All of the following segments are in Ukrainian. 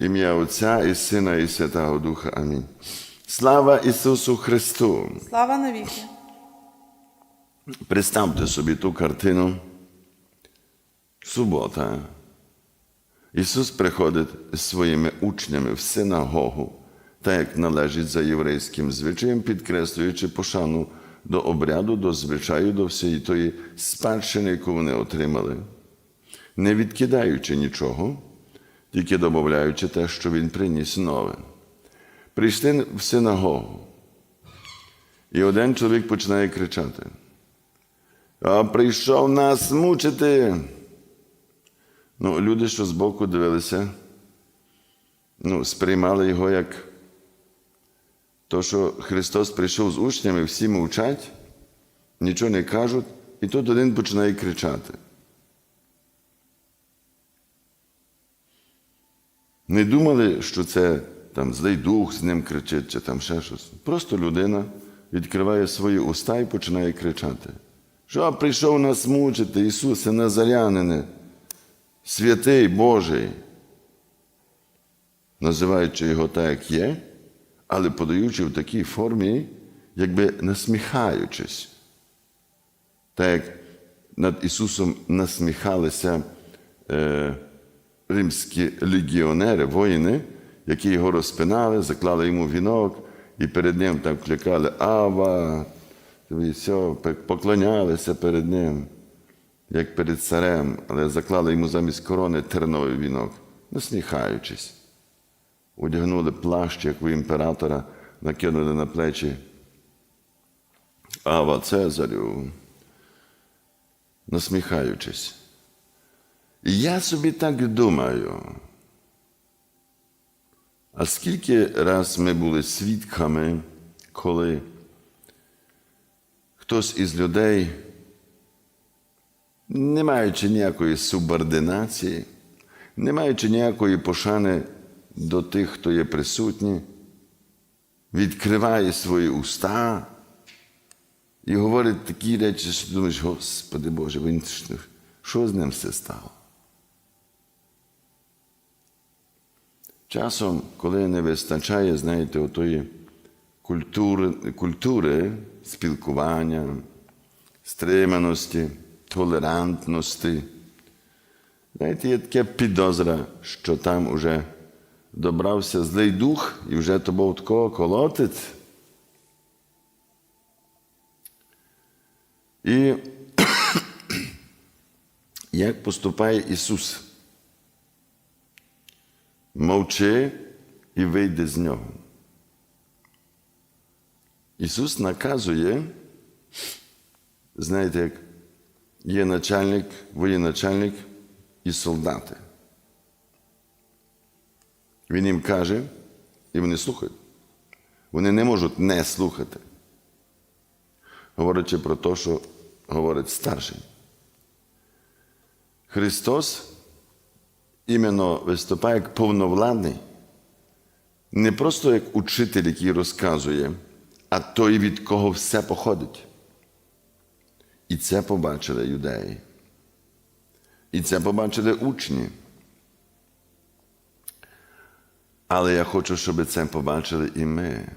Ім'я Отця і Сина, і Святого Духа. Амінь. Слава Ісусу Христу! Слава навіки! Представте собі ту картину. Субота. Ісус приходить з своїми учнями в синагогу, так як належить за єврейським звичаєм, підкреслюючи пошану до обряду, до звичаю, до всієї тої спадщини, яку вони отримали, не відкидаючи нічого, тільки додаючи те, що Він приніс нове. Прийшли в синагогу, і один чоловік починає кричати. А прийшов нас мучити. Ну, люди, що збоку дивилися, ну, сприймали його як то, що Христос прийшов з учнями, всі мовчать, нічого не кажуть, і тут один починає кричати. Не думали, що це там злий дух з ним кричить, чи там ще щось. Просто людина відкриває свої уста і починає кричати. Що прийшов нас мучити, Ісусе Назарянине, святий Божий, називаючи його так, як є, але подаючи в такій формі, якби насміхаючись. Так як над Ісусом насміхалися е, римські легіонери, воїни, які його розпинали, заклали йому вінок, і перед ним там кликали Ава, і все, поклонялися перед ним, як перед царем, але заклали йому замість корони терновий вінок, насміхаючись. Одягнули плащ, як у імператора, накинули на плечі. Ава Цезарю, насміхаючись. Я собі так думаю. А скільки раз ми були свідками, коли хтось із людей, не маючи ніякої субординації, не маючи ніякої пошани до тих, хто є присутні, відкриває свої уста і говорить такі речі, що думаєш, Господи Боже, він що з ним все стало? Часом, коли не вистачає, знаєте, отої культури, культури спілкування, стриманості, толерантності, знаєте, є таке підозра, що там уже добрався злий дух і вже тобою такого колотить. І як поступає Ісус? Мовчи і вийди з нього. Ісус наказує, знаєте, як є начальник, воєначальник і солдати. Він їм каже, і вони слухають. Вони не можуть не слухати, говорячи про те, що говорить старший. Христос іменно виступає як повновладний, не просто як учитель, який розказує, а той, від кого все походить. І це побачили юдеї. І це побачили учні. Але я хочу, щоб це побачили і ми.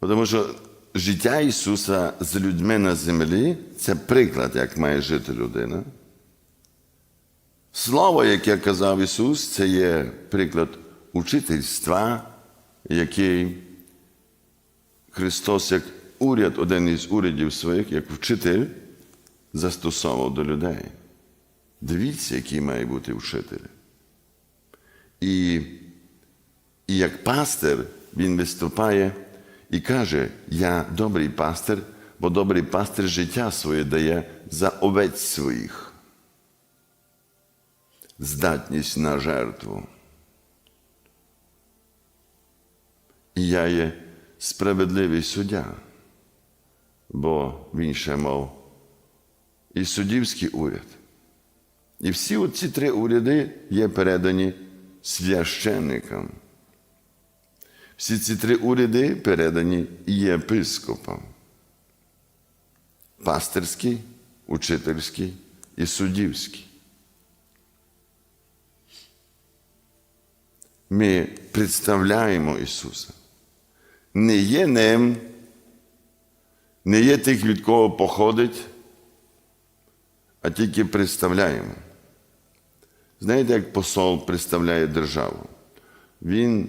Тому що життя Ісуса з людьми на землі це приклад, як має жити людина. Слово, яке казав Ісус, це є приклад учительства, який Христос, як уряд, один із урядів своїх, як вчитель, застосовував до людей. Дивіться, який має бути вчитель. І, і як пастир він виступає і каже: Я добрий пастир, бо добрий пастир життя своє дає за овець своїх здатність на жертву. І я є справедливий суддя, бо він ще мав і суддівський уряд. І всі ці три уряди є передані священникам. Всі ці три уряди передані єпископам. Пастирський, учительський і суддівський. Ми представляємо Ісуса. Не є ним, не є тих, від кого походить, а тільки представляємо. Знаєте, як посол представляє державу? Він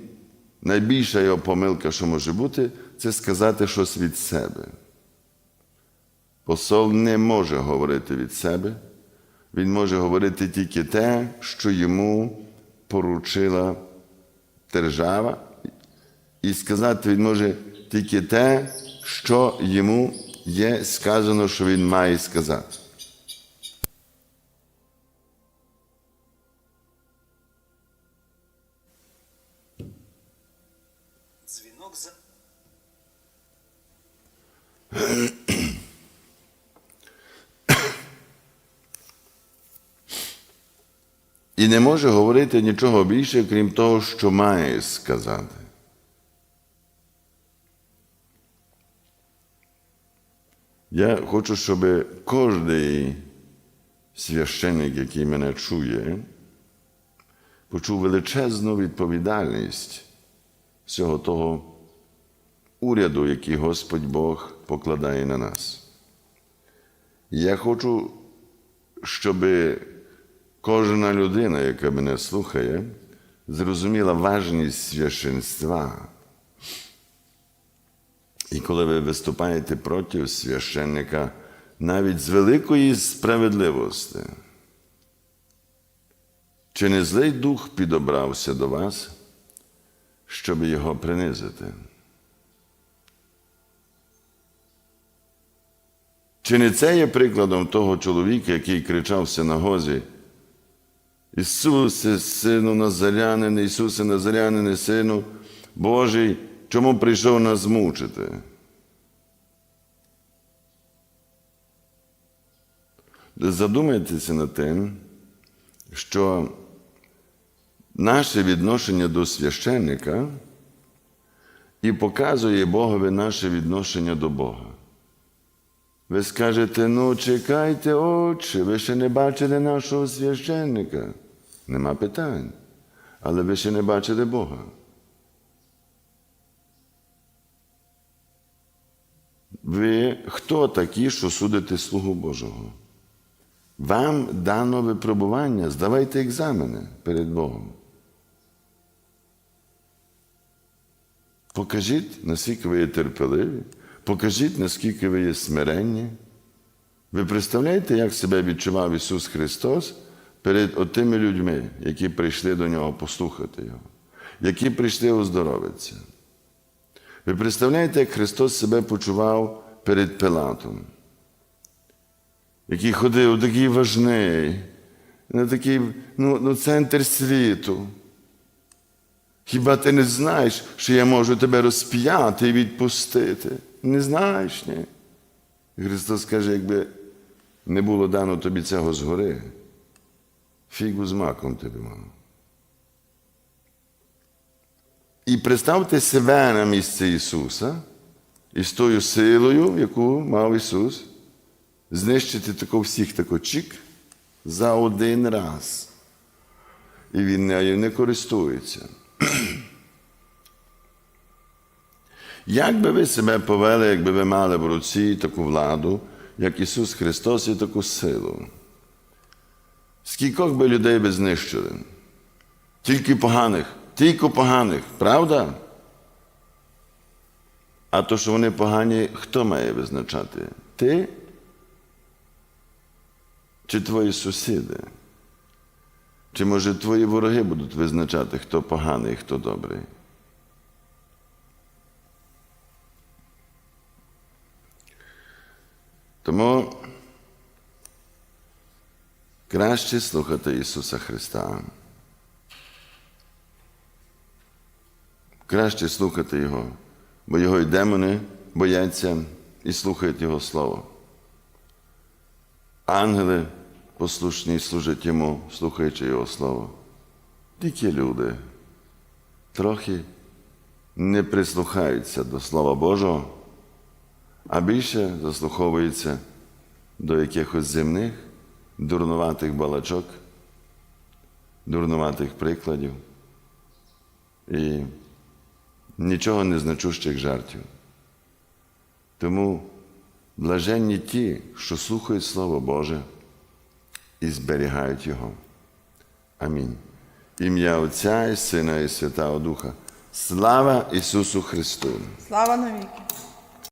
найбільша його помилка, що може бути, це сказати щось від себе. Посол не може говорити від себе, він може говорити тільки те, що йому поручила держава, і сказати він може тільки те, що йому є сказано, що він має сказати. Дзвінок за І не може говорити нічого більше, крім того, що має сказати. Я хочу, щоб кожен священник, який мене чує, почув величезну відповідальність всього того уряду, який Господь Бог покладає на нас. Я хочу, щоб кожна людина, яка мене слухає, зрозуміла важність священства. І коли ви виступаєте проти священника, навіть з великої справедливості, чи не злий дух підобрався до вас, щоб його принизити? Чи не це є прикладом того чоловіка, який кричав в синагозі? Ісусе, сину Назарянин, Ісусе Назарянине, Сину Божий, чому прийшов нас змучити? Задумайтеся над тим, що наше відношення до священника і показує Богові наше відношення до Бога. Ви скажете, ну чекайте, отче, ви ще не бачили нашого священника. Нема питань. Але ви ще не бачили Бога. Ви хто такі, що судите Слугу Божого? Вам дано випробування, здавайте екзамени перед Богом. Покажіть, наскільки ви є терпеливі, покажіть, наскільки ви є смиренні. Ви представляєте, як себе відчував Ісус Христос перед отими людьми, які прийшли до Нього послухати Його, які прийшли оздоровитися. Ви представляєте, як Христос себе почував перед Пилатом, який ходив такий важний, на такий ну, ну, центр світу. Хіба ти не знаєш, що я можу тебе розп'яти і відпустити? Не знаєш, ні? Христос каже, якби не було дано тобі цього згори, фігу з маком тобі мав. І представте себе на місце Ісуса і з тою силою, яку мав Ісус, знищити тако всіх тако чик за один раз. І Він нею не користується. Як би ви себе повели, якби ви мали в руці таку владу, як Ісус Христос і таку силу? Скількох би людей би знищили? Тільки поганих, тільки поганих, правда? А то, що вони погані, хто має визначати? Ти? Чи твої сусіди? Чи може твої вороги будуть визначати, хто поганий, хто добрий? Тому краще слухати Ісуса Христа. Краще слухати Його, бо Його й демони бояться і слухають Його Слово. Ангели послушні служать Йому, слухаючи Його Слово. Тільки люди трохи не прислухаються до Слова Божого, а більше заслуховуються до якихось земних, дурнуватих балачок, дурнуватих прикладів. і нічого не значущих жартів. Тому блаженні ті, що слухають Слово Боже і зберігають Його. Амінь. Ім'я Отця і Сина і Святого Духа. Слава Ісусу Христу! Слава навіки!